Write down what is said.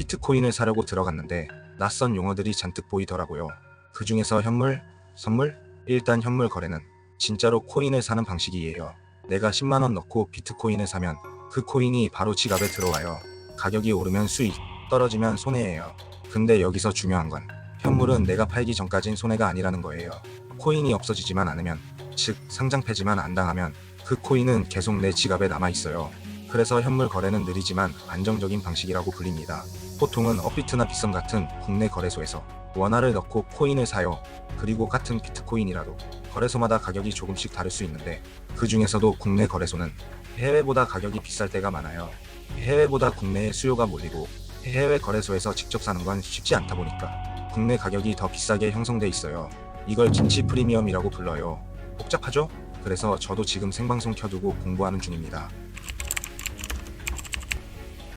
비트코인을 사려고 들어갔는데 낯선 용어들이 잔뜩 보이더라고요. 그 중에서 현물, 선물, 일단 현물 거래는 진짜로 코인을 사는 방식이에요. 내가 10만원 넣고 비트코인을 사면 그 코인이 바로 지갑에 들어와요. 가격이 오르면 수익, 떨어지면 손해예요. 근데 여기서 중요한 건 현물은 내가 팔기 전까진 손해가 아니라는 거예요. 코인이 없어지지만 않으면, 즉 상장 폐지만 안 당하면 그 코인은 계속 내 지갑에 남아 있어요. 그래서 현물 거래는 느리지만 안정적인 방식이라고 불립니다. 보통은 업비트나 빗썸 같은 국내 거래소에서 원화를 넣고 코인을 사요. 그리고 같은 비트코인이라도 거래소마다 가격이 조금씩 다를 수 있는데 그 중에서도 국내 거래소는 해외보다 가격이 비쌀 때가 많아요. 해외보다 국내에 수요가 몰리고 해외 거래소에서 직접 사는 건 쉽지 않다 보니까 국내 가격이 더 비싸게 형성돼 있어요. 이걸 진치 프리미엄이라고 불러요. 복잡하죠? 그래서 저도 지금 생방송 켜두고 공부하는 중입니다.